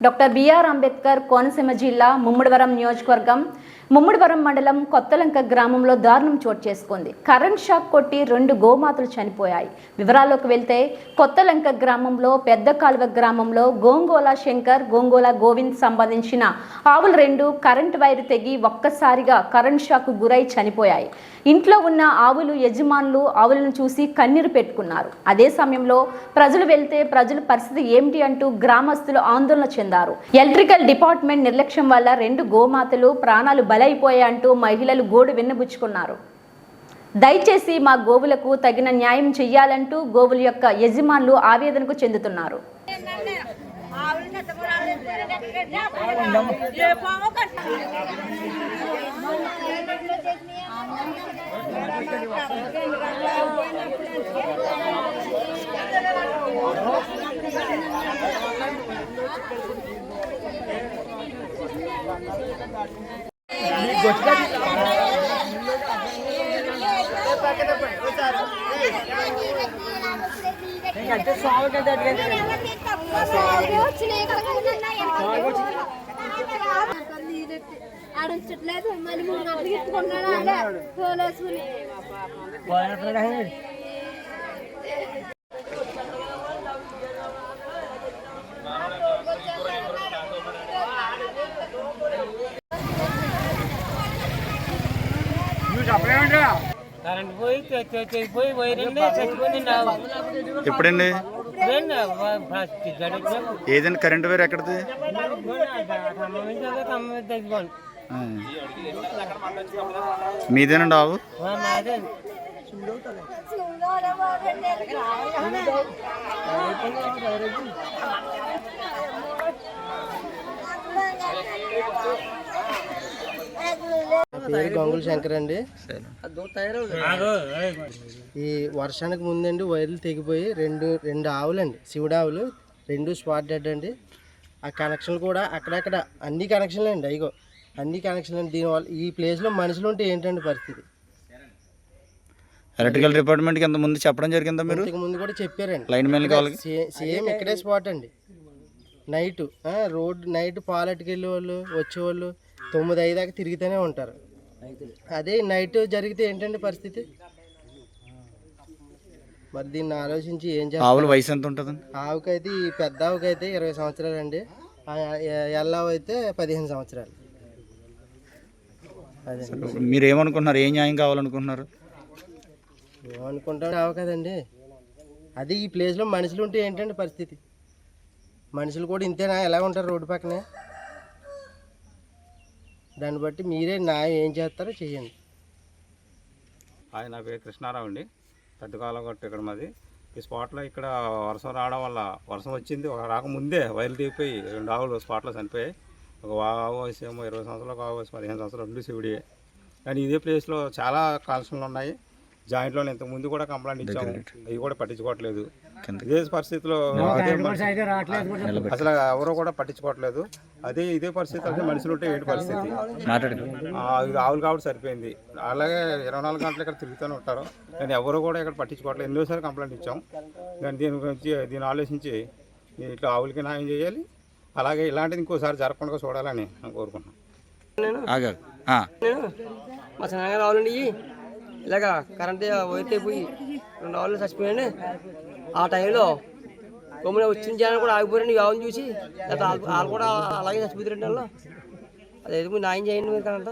Doctor BR Ambedkar Konaseema జిల్లా ముమ్మడివరం నియోజకవర్గం ముమ్మడివరం మండలం కొత్తలంక గ్రామంలో దారుణం చోటు చేసుకుంది. కరెంట్ షాక్ కొట్టి రెండు గోమాతలు చనిపోయాయి. వివరాల్లోకి వెళ్తే కొత్తలంక గ్రామంలో పెద్ద కాలువ గ్రామంలో గోంగోల శంకర్ గోంగోల గోవింద్ సంబంధించిన ఆవులు రెండు కరెంట్ వైర్ తెగి ఒక్కసారిగా కరెంట్ షాక్ గురై చనిపోయాయి. ఇంట్లో ఉన్న ఆవులు యజమానులు ఆవులను చూసి కన్నీరు పెట్టుకున్నారు. అదే సమయంలో ప్రజలు వెళ్తే ప్రజల పరిస్థితి ఏమిటి అంటూ గ్రామస్తులు ఆందోళన చెందారు. ఎలక్ట్రికల్ డిపార్ట్మెంట్ నిర్లక్ష్యం వల్ల రెండు గోమాతలు ప్రాణాలు బలైపోయాయంటూ మహిళలు గోడు విన్నబుచ్చుకున్నారు. దయచేసి మా గోవులకు తగిన న్యాయం చెయ్యాలంటూ గోవుల యొక్క యజమానులు ఆవేదనకు చెందుతున్నారు. ఆడించట్లేదు మళ్ళీ మూడు గంటలకు ఎత్తుకున్నాడు పోలేసుకుని కరెంట్ పోయి ఎప్పుడండి? ఏదండి కరెంట్ వేర్ ఎక్కడిది. మీదేనండి ఆవు? మాదే. పేరు గంగుల శంకర్ అండి. ఈ వర్షానికి ముందండి వైర్లు తెగిపోయి రెండు రెండు ఆవులండి. శివుడు ఆవులు రెండు స్పాట్ డెడ్ అండి. ఆ కనెక్షన్లు కూడా అక్కడక్కడ అన్ని కనెక్షన్లు అండి అయిగో అన్ని కనెక్షన్లు అండి. దీనివల్ల ఈ ప్లేస్లో మనుషులు ఉంటే ఏంటండి పరిస్థితి? ఎలక్ట్రికల్ డిపార్ట్మెంట్కి ఇంత ముందు చెప్పడం జరిగిందా మీరు? ఇంతకు ముందు కూడా చెప్పారండి. లైన్ మెన్ కావాలి సేమ్ ఇక్కడే స్పాట్ అండి. నైట్ రోడ్ నైట్ పాలెట్టుకెళ్ళే వాళ్ళు వచ్చేవాళ్ళు తొమ్మిది ఐదు దాకా తిరుగుతూనే ఉంటారు. అదే నైట్ జరిగితే ఏంటండి పరిస్థితి? మరి దీన్ని ఆలోచించి ఏం చేస్తారు ఆవుల వయసు ఎంత ఉంటుందండి? ఆవుకైతే ఈ పెద్ద ఆవుకైతే ఇరవై సంవత్సరాలు అండి. ఎల్లావు అయితే పదిహేను సంవత్సరాలు. అదే. మీరు ఏమనుకుంటున్నారు? ఏ న్యాయం కావాలనుకుంటున్నారు? ఏమనుకుంటాడు ఆవు కదండి. అది ఈ ప్లేస్లో మనుషులు ఉంటే ఏంటండి పరిస్థితి? మనుషులు కూడా ఇంతేనా? ఎలా ఉంటారు రోడ్డు పక్కనే? దాన్ని బట్టి మీరే న్యాయం ఏం చేస్తారో చేయండి. ఆయన నా పేరు కృష్ణారావు అండి. పెద్దకాలం కాలగొట్ట ఇక్కడ మాది. ఈ స్పాట్లో ఇక్కడ వర్షం రావడం వల్ల వర్షం వచ్చింది. ఒక రాకముందే వైర్లు దిగిపోయి రెండు ఆవులు స్పాట్లో చనిపోయాయి. ఒక ఆవు ఏమో ఇరవై సంవత్సరాలు ఒక ఆవు పదిహేను సంవత్సరాలు రెండు శివుడియే కానీ ఇదే ప్లేస్లో చాలా కలెక్షన్లు ఉన్నాయి. జాయింట్లో ఇంతకు ముందు కూడా కంప్లైంట్ ఇచ్చాము. అవి కూడా పట్టించుకోవట్లేదు. ఇదే పరిస్థితిలో అసలు ఎవరో కూడా పట్టించుకోవట్లేదు. అదే ఇదే పరిస్థితి అంటే మనుషులు ఉంటే ఏంటి పరిస్థితి? మాట్లాడండి ఆ, ఇది ఆవులు కాబట్టి సరిపోయింది. అలాగే ఇరవై నాలుగు గంటలు ఇక్కడ తిరుగుతూనే ఉంటారు. కానీ ఎవరు కూడా ఇక్కడ పట్టించుకోవట్లేదు. ఎన్నోసారి కంప్లైంట్ ఇచ్చాం. కానీ దీని గురించి దీన్ని ఆలోచించి ఇట్లా ఆవులకి న్యాయం చేయాలి. అలాగే ఇలాంటిది ఇంకోసారి జరగకుండా చూడాలని నేను? కోరుకుంటున్నాను ఆగా. ఆ. నేను? మా చిన్నగా రావాలండి ఇవి ఇలాగ కరెంట్ వైర్ అయిపోయి రెండు ఆవులు చచ్చిపోయాను. ఆ టైంలో కొమ్మిన వచ్చిన జనాలు కూడా ఆగిపోయారండి ఈ చూసి. వాళ్ళు కూడా అలాగే చచ్చిపోతారండి వాళ్ళు అదే నాయం న్యాయం చేయండి మీరు కరెంట్